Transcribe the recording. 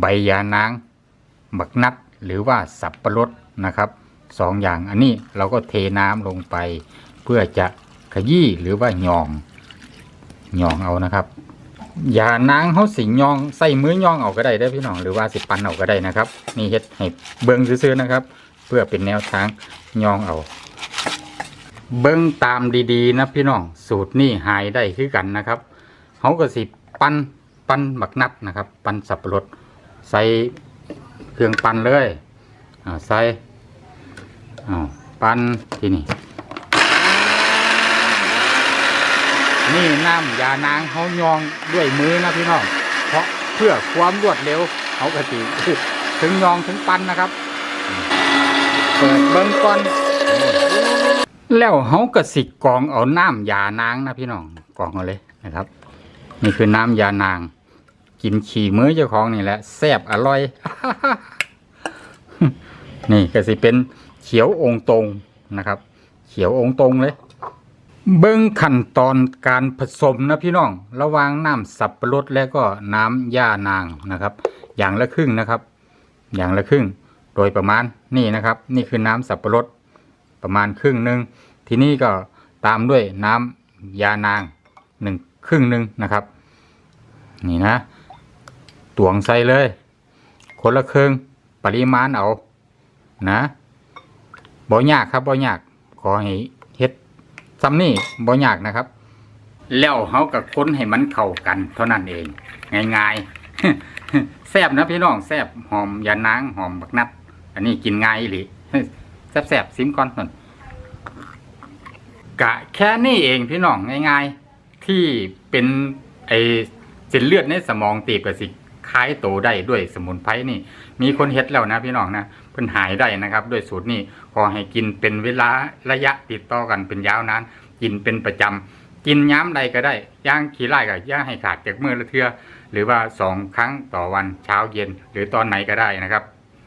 ใบยานางบักนัดหรือว่าสับปะรดนะครับสองอย่างอันนี้เราก็เทน้ำลงไป เพื่อจะขยี้หรือว่าหยองหยองเอานะครับอย่านางเขาสิหยองใส่มือยองเอาก็ได้ได้พี่น้องหรือว่าสิปันเอาก็ได้นะครับนี่เฮ็ดให้เบิ่งซื่อๆนะครับ เพื่อเป็นแนวทางยองเอา เบิ่งตามดีๆนะพี่น้องสูตรนี่หายได้คือกันนะครับเขาก็สิปันปั้นบักนัดนะครับ ปันสับปะรด ใส่เครื่องปั้นเลยอ่าใส่อ้าวปั้นที่นี่นี่น้ำยานางเขายองด้วยมือนะพี่น้องเพราะเพื่อความรวดเร็วเขากะติถึงยองถึงปั่นนะครับเปิดเบิ้งก่อนแล้วเขากระสิกรองเอาน้ำยานางนะพี่น้องกองเอาเลยนะครับ นี่คือน้ำยานาง กินขี่มือเจ้าของนี่แหละแซ่บอร่อย นี่ก็สิเป็นเขียวองค์ตรงนะครับ เขียวองค์ตรงเลย เบิ้องขั้นตอนการผสมนะพี่น้อง ระหว่างน้ำสับปะรดและก็น้ำย่านางนะครับ อย่างละครึ่งนะครับ อย่างละครึ่ง โดยประมาณนี่นะครับ นี่คือน้ำสับปะรดประมาณครึ่งหนึ่งทีนี้ก็ตามด้วยน้ำยานางหนึ่งครึ่งหนึ่งนะครับ นี่นะ ตวงใส่เลย คนละครึ่งปริมาณเอา นะบ่ยากครับบ่ยาก ขอให้เฮ็ดซ้ำนี่บ่ยากนะครับ แล้วเฮากับค้นให้มันเข้ากัน เท่านั้นเอง ง่ายๆแซ่บนะพี่น้องแซ่บหอมยานางหอมบักนัด อันนี้กินง่ายอีหลีแซ่บๆซิมก่อนก่นกะแค่นี้เองพี่น้องง่าย ๆ ที่เป็นไอเส้นเลือดในสมองตีบกับสิ คลายโตได้ด้วยสมุนไพรนี่ มีคนเฮ็ดแล้วนะพี่น้องนะเพิ่นหายได้นะครับ ด้วยสูตรนี้ขอให้กินเป็นเวลาระยะติดต่อกันเป็นยาวนานกินเป็นประจำกินย้ำใดก็ได้ย่างขี้ไล่ก็ย่างให้ขาดจากมือละเทือหรือว่าสองครั้งต่อวันเช้าเย็น หรือตอนไหนก็ได้นะครับ